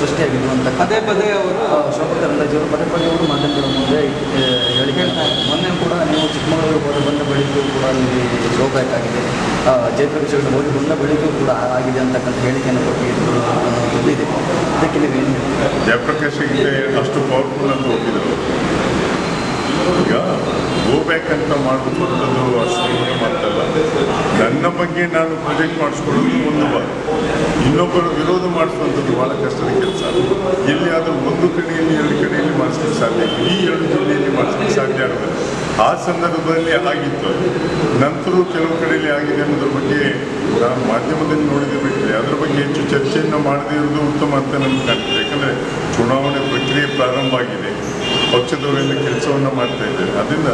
ಸೃಷ್ಟಿಯಾಗಿದ್ದು ಅಂತ ಪದೇ ಪದೇ ಅವರು ಶೋಭಾ ಕರಂದ್ಲಾಜೆಯವರು ಪದೇ ಪದೇ ಅವರು ಮಾಧ್ಯಮಗಳ ಮುಂದೆ ಹೇಳಿ ಹೇಳ್ತಾರೆ ಮೊನ್ನೆ ಕೂಡ ನೀವು ಚಿಕ್ಕಮಗಳೂರು ಹೋಗಿ ಬಂದ ಬಳಿಕೂ ಕೂಡ ಅಲ್ಲಿ ಹೋಗಬೇಕಾಗಿದೆ ಜಯಪ್ರಕಾಶ್ ಅವರು ಹೋಗಿ ಬಂದ ಬಳಿಕೂ ಕೂಡ ಆಗಿದೆ ಅಂತಕ್ಕಂಥ ಹೇಳಿಕೆಯನ್ನು ಕೊಟ್ಟಿದ್ದರು ಅನ್ನೋದು ಇದೆ. ಅದಕ್ಕೆ ನೀವು ಏನು ಜಯಪ್ರಕಾಶ್ ಅಷ್ಟು ಪವರ್ಫುಲ್ ಅಂತ ಹೋಗಿದ್ದರು ಈಗ ಗೋ ಬ್ಯಾಕ್ ಅಂತ ಮಾಡುವಂಥದ್ದು ಅಷ್ಟು ದೊಡ್ಡ ಮಾತಲ್ಲ ನನ್ನ ಬಗ್ಗೆ ನಾನು ಪ್ರೊಜೆಕ್ಟ್ ಮಾಡಿಸ್ಕೊಳ್ಳೋದು ಒಂದು ಭಾಗ ಇನ್ನೊಬ್ಬರು ವಿರೋಧ ಮಾಡಿಸುವಂಥದ್ದು ಭಾಳ ಕಷ್ಟದ ಕೆಲಸ. ಎಲ್ಲಿಯಾದರೂ ಒಂದು ಕಡೆಯಲ್ಲಿ ಎರಡು ಕಡೆಯಲ್ಲಿ ಮಾಡಿಸ್ಲಿಕ್ಕೆ ಸಾಧ್ಯ ಈ ಎರಡು ಜಿಲ್ಲೆಯಲ್ಲಿ ಮಾಡಿಸ್ಲಿಕ್ಕೆ ಸಾಧ್ಯ ಆಗುತ್ತೆ ಆ ಸಂದರ್ಭದಲ್ಲಿ ಆಗಿತ್ತು. ನಂತರ ಕೆಲವು ಕಡೆಯಲ್ಲಿ ಆಗಿದೆ ಅನ್ನೋದ್ರ ಬಗ್ಗೆ ನಾನು ಮಾಧ್ಯಮದಲ್ಲಿ ನೋಡಿದ ಬಿಟ್ಟರೆ ಅದರ ಬಗ್ಗೆ ಹೆಚ್ಚು ಚರ್ಚೆಯನ್ನು ಮಾಡದೇ ಇರೋದು ಉತ್ತಮ ಅಂತ ನನಗೆ ಕಾಣ್ತದೆ. ಯಾಕಂದರೆ ಚುನಾವಣೆ ಪ್ರಕ್ರಿಯೆ ಪ್ರಾರಂಭ ಆಗಿದೆ. ಪಕ್ಷದವರೆಲ್ಲ ಕೆಲಸವನ್ನು ಮಾಡ್ತಾ ಇದ್ದಾರೆ. ಅದರಿಂದ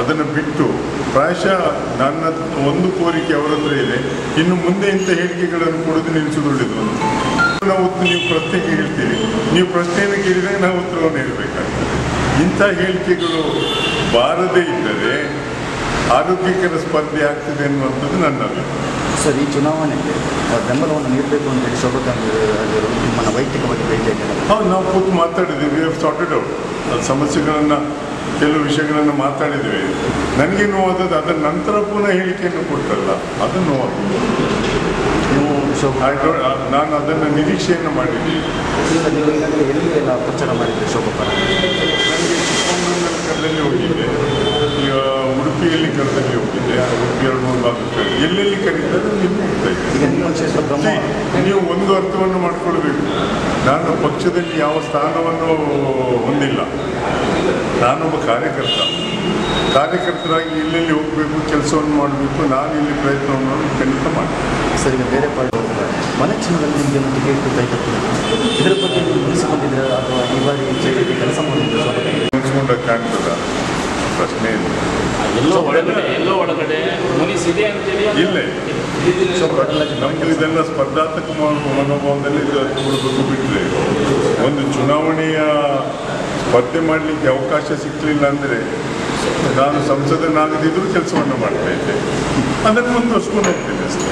ಅದನ್ನು ಬಿಟ್ಟು ಪ್ರಾಯಶಃ ನನ್ನ ಒಂದು ಕೋರಿಕೆ ಅವರ ಹತ್ರ ಇದೆ. ಇನ್ನು ಮುಂದೆ ಇಂಥ ಹೇಳಿಕೆಗಳನ್ನು ಕೊಡೋದು ನಿಲ್ಲಿಸೋದು ಒಳ್ಳೆಯದು ನಾವು ನೀವು ಪ್ರಶ್ನೆ ಕೇಳ್ತೀರಿ ನೀವು ಪ್ರಶ್ನೆಯನ್ನು ಕೇಳಿದಾಗ ನಾವು ಉತ್ತರವನ್ನು ಹೇಳಬೇಕಾಗ್ತದೆ. ಇಂಥ ಹೇಳಿಕೆಗಳು ಬಾರದೇ ಇದ್ದರೆ ಆರೋಗ್ಯಕರ ಸ್ಪರ್ಧೆ ಆಗ್ತಿದೆ ಅನ್ನುವಂಥದ್ದು ನನ್ನ ಅಭಿಪ್ರಾಯ. ಸರ್ ಈ ಚುನಾವಣೆಗೆ ಬೆಂಬಲವನ್ನು ನೀಡಬೇಕು ಅಂತ ಹೇಳಿ ಸ್ವಲ್ಪ ನಿಮ್ಮನ್ನು ವೈಯಕ್ತಿಕವಾಗಿ ಭೇಟಿಯಾಗಿದ್ದಾರೆ. ಹೌದು ನಾವು ಕೂತು ಮಾತಾಡಿದ್ವಿ ವಿ ಹ್ಯಾವ್ ಸಾರ್ಟೆಡ್ ಔಟ್ ಸಮಸ್ಯೆಗಳನ್ನು ಕೆಲವು ವಿಷಯಗಳನ್ನು ಮಾತಾಡಿದ್ವಿ. ನನಗೆ ನೋವಾದದ್ದು ಅದರ ನಂತರ ಪುನಃ ಹೇಳಿಕೆಯನ್ನು ಕೊಟ್ಟಲ್ಲ. ಅದು ನೋವಾಗಿದೆ ನೀವು don't- ಆ, ನಾನು ಅದನ್ನು ನಿರೀಕ್ಷೆಯನ್ನು ಮಾಡಿದ್ದೀನಿ. ಪ್ರಚಾರ ಮಾಡಿದ್ದೆ ಶೋಭಾ ಎಲ್ಲೆಲ್ಲಿ ಕರೀತಾರೆ ನೀವು ಒಂದು ಅರ್ಥವನ್ನು ಮಾಡಿಕೊಳ್ಬೇಕು. ನಾನು ಪಕ್ಷದಲ್ಲಿ ಯಾವ ಸ್ಥಾನವನ್ನು ಹೊಂದಿಲ್ಲ. ನಾನೊಬ್ಬ ಕಾರ್ಯಕರ್ತ. ಕಾರ್ಯಕರ್ತರಾಗಿ ಎಲ್ಲೆಲ್ಲಿ ಹೋಗಬೇಕು ಕೆಲಸವನ್ನು ಮಾಡಬೇಕು ನಾನು ಇಲ್ಲಿ ಪ್ರಯತ್ನವನ್ನು ಮಾಡಿ ಖಂಡಿತ ಮಾಡ್ತೀನಿ. ಸರಿ ಬೇರೆ ಪಾರ್ಟಿ ಮನೆ ಚಿನ್ನದಲ್ಲಿ ನಿಮಗೆ ಒಂದು ಟಿಕೆಟ್ ಇದರ ಬಗ್ಗೆ ನೀವು ಮುಗಿಸಿಕೊಂಡಿದ್ದೀರಾ ಅಥವಾ ಈ ಬಾರಿ ಕ್ಷೇತ್ರಕ್ಕೆ ಕೆಲಸ ಮಾಡಿದ್ರೆ ಉಳಿಸಿಕೊಂಡ ಕಾಣ್ತದ ಪ್ರಶ್ನೆ ಇಲ್ಲ. ಎಲ್ಲೋ ಒಳಗಡೆ ಎಲ್ಲೋ ಒಳಗಡೆ ಇಲ್ಲ. ಕರಂದ್ಲಾಜೆ ನಮ್ದು ಇದೆಲ್ಲ ಸ್ಪರ್ಧಾತ್ಮಕ ಮನೋ- ಮನೋಭಾವದಲ್ಲಿ ಇದು ಕೊಡಬೇಕು ಬಿಟ್ಟರೆ ಒಂದು ಚುನಾವಣೆಯ ಸ್ಪರ್ಧೆ ಮಾಡಲಿಕ್ಕೆ ಅವಕಾಶ ಸಿಕ್ಕಲಿಲ್ಲ ಅಂದರೆ ನಾನು ಸಂಸದನಾಗದಿದ್ರೂ ಕೆಲಸವನ್ನು ಮಾಡ್ತಾ ಇದ್ದೆ. ಅದನ್ನು ಮುಂದುವರ್ಸ್ಕೊಂಡು ಹೋಗ್ತೀನಿ ಅಷ್ಟೇ.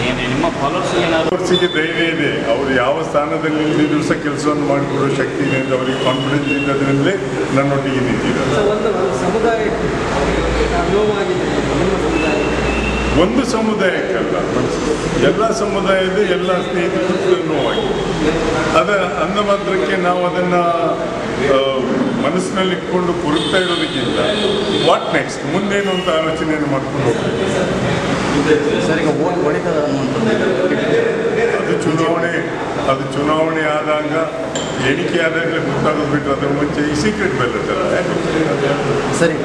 ಏನು ನಿಮ್ಮ ಫಾಲೋವರ್ಸ್ ಏನಾದ್ರು ಕೋರ್ಸಿಗೆ ಧೈರ್ಯ ಇದೆ. ಅವರು ಯಾವ ಸ್ಥಾನದಲ್ಲಿ ಇಲ್ಲಿದ್ರು ಸಹ ಕೆಲಸವನ್ನು ಮಾಡಿಕೊಡೋ ಶಕ್ತಿ ಇದೆ ಅಂತ ಅವರಿಗೆ ಕಾನ್ಫಿಡೆನ್ಸ್ ಇದ್ದದ್ರಿಂದಲೇ ನನ್ನೊಟ್ಟಿಗೆ ನಿಂತಿದ್ದಾರೆ ಸೊ ಒಂದು ಒಂದು ಸಮುದಾಯಕ್ಕೆ ನೋವಾಗಿದೆ ನಿಮ್ಮ ಸಮುದಾಯ ಒಂದು ಸಮುದಾಯಕ್ಕಲ್ಲ ಎಲ್ಲ ಸಮುದಾಯದ ಎಲ್ಲ ಸ್ನೇಹಿತರು ನೋವಾಗಿ. ಅದ ಅಂದ ಮಾತ್ರಕ್ಕೆ ನಾವು ಅದನ್ನು ಮನಸ್ಸಿನಲ್ಲಿ ಇಟ್ಕೊಂಡು ಕೊರಗ್ತಾ ಇರೋದಕ್ಕಿಂತ ವಾಟ್ ನೆಕ್ಸ್ಟ್ ಮುಂದೇನು ಅಂತ ಆಲೋಚನೆಯನ್ನು ಮಾಡ್ಕೊಂಡು ಅನ್ನುವಂಥದ್ದು ಅದು ಚುನಾವಣೆ ಅದು ಚುನಾವಣೆ ಆದಾಗ ಎಣಿಕೆ ಆದಾಗಲೇ ಗೊತ್ತಾಗೋದು ಬಿಟ್ಟು ಅದ್ರ ಮುಂಚೆ ಈ ಸೀಕ್ರೆಟ್ ಬ್ಯಾಲೆಟ್ ಅಲ್ಲ ಸರಿ.